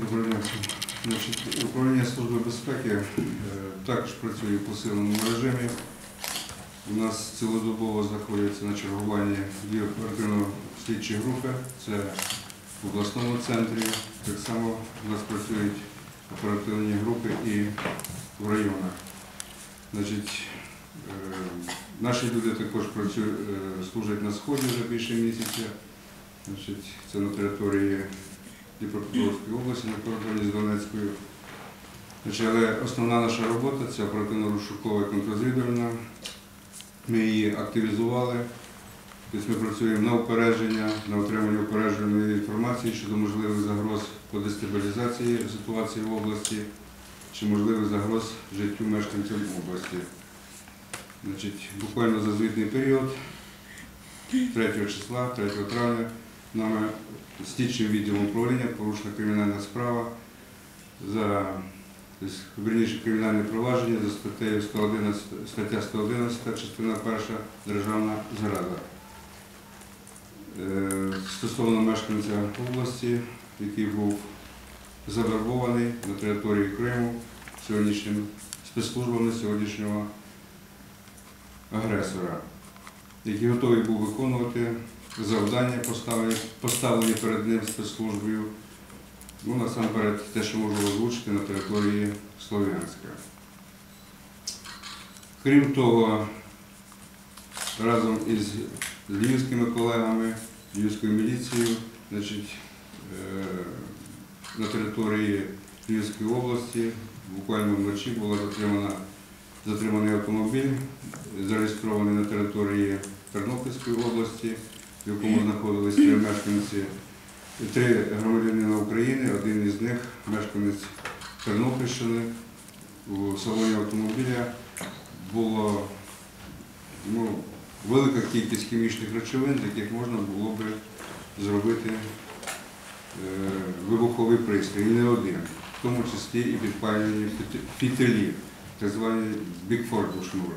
Доброго дня. Управління Служби безпеки е, також працює в посиленому режимі. У нас цілодобово знаходяться на чергуванні дві оперативно-слідчі групи. Це в обласному центрі. Так само у нас працюють оперативні групи і в районах. Значить, е, наші люди також працюють, е, служать на сході вже більше місяця. Значить, це на території Дніпропетровської області на кордоні з Донецькою. Але основна наша робота це оперативно-розшукова і контррозвідувальна. Ми її активізували. Тобто ми працюємо на упередження, на отримання упередженої інформації щодо можливих загроз по дестабілізації ситуації в області чи можливих загроз життю мешканців області. Значить, буквально за звітний період 3 числа, 3 травня, нами слідчим відділом управління порушена кримінальна справа за верніше кримінальне провадження за статтею 111, стаття 111, частина 1 Державна зрада. Е, Стосовно мешканця області, який був завербований на території Криму сьогоднішнім спецслужбами сьогоднішнього агресора, який готовий був виконувати завдання, поставлені, поставлені перед ним спецслужбою. Ну, насамперед, те, що можу озвучити на території Слов'янська. Крім того, разом із львівськими колегами, львівською міліцією, значить, е, на території Львівської області буквально вночі затримана, затриманий автомобіль, зареєстрований на території Тернопільської області, в якому знаходились три мешканці, три громадянина України, один із них мешканець Тернопільщини. У салоні автомобіля було ну, велика кількість хімічних речовин, з яких можна було би зробити е, вибуховий пристрій, і не один, в тому числі і підпалювані фіти- фітилі, так звані бікфорду шнур.